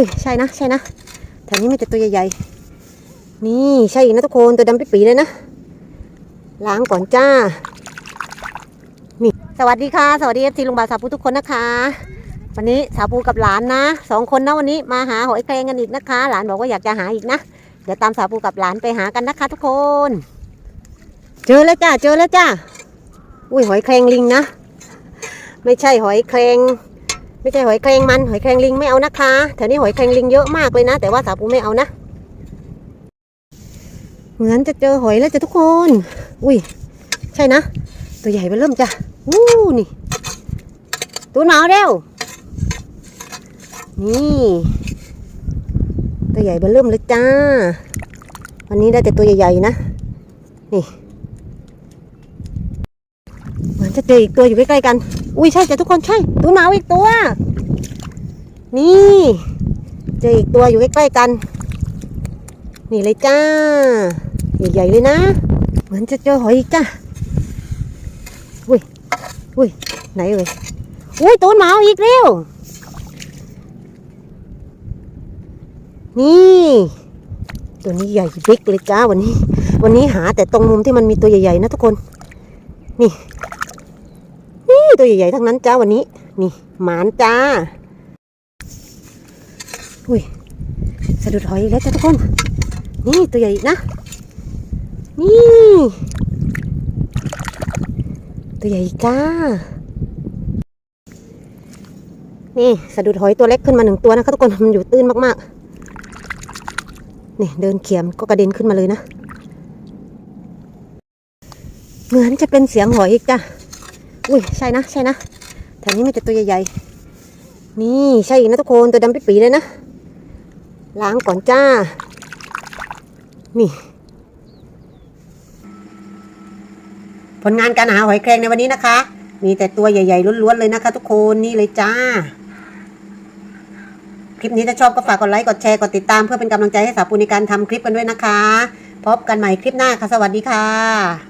อุ้ยใช่นะใช่นะแถวนี้มีแต่ตัวใหญ่ๆ นี่ใช่นะทุกคนตัวดำปิดปีเลยนะ ล้างก่อนจ้า นี่ สวัสดีค่ะ สวัสดีเอฟซีลุงบาสาปูทุกคนนะคะ วันนี้สาปูกับหลานนะสองคนนะวันนี้มาหาหอยแครงกันอีกนะคะ หลานบอกว่าอยากจะหาอีกนะ เดี๋ยวตามสาปูกับหลานไปหากันนะคะ ทุกคน เจอแล้วจ้าเจอแล้วจ้า อุ้ยหอยแครงลิงนะ ไม่ใช่หอยแครง ไม่ใช่หอยแครงมันหอยแครงลิงไม่เอานะคะแถวนี้หอยแครงลิงเยอะมากเลยนะ แต่ว่าสาปูไม่เอานะ เหมือนจะเจอหอยแล้วจะทุกคน อุ้ยใช่นะ ตัวใหญ่ไปเริ่มจ้ะอู้นี่ตัวหนาวเร็วนี่ตัวใหญ่เบอเริ่มเลยจ้า วันนี้ได้แต่ตัวใหญ่ๆนะ นี่ เหมือนจะเจออีกตัวอยู่ใกล้ๆกัน อุ้ยใช่จ้ะทุกคนใช่ตัวหนาวอีกตัว นี่เจออีกตัวอยู่ใกล้ๆกัน นี่เลยจ้าใหญ่ๆเลยนะ เหมือนจะเจอหอยอีกจ้าอุ้ยอุ้ยไหนเอ่ยอุ้ยตัวหนาวอีกเร็วนี่ตัวนี้ใหญ่บิ๊กเลยจ้าวันนี้ วันนี้หาแต่ตรงมุมที่มันมีตัวใหญ่ๆนะทุกคน นี่นี่ ตัวใหญ่ๆทั้งนั้นจ้าวันนี้ นี่หมานจ้า อุ้ยสะดุดหอยแล้วจ้าทุกคน นี่ตัวใหญ่อีกนะ นี่ ตัวใหญ่อีกจ้า นี่สะดุดหอยตัวเล็กขึ้นมาหนึ่งตัวนะคะทุกคนมันอยู่ตื้นมากๆ นี่เดินเขียมก็กระเด็นขึ้นมาเลยนะ เหมือนจะเป็นเสียงหอยอีกจ้ะ อุ้ยใช่นะใช่นะแถวนี้มีแต่ตัวใหญ่ๆ นี่ใช่อีกนะทุกคนตัวดำปิดปีเลยนะ ล้างก่อนจ้า นี่ผลงานการหาหอยแครงในวันนี้นะคะ มีแต่ตัวใหญ่ๆล้วนๆเลยนะคะ ทุกคนนี่เลยจ้า คลิปนี้ถ้าชอบก็ฝากกดไลค์กดแชร์กดติดตามเพื่อเป็นกำลังใจให้สาวปูในการทำคลิปกันด้วยนะคะ พบกันใหม่คลิปหน้าค่ะ สวัสดีค่ะ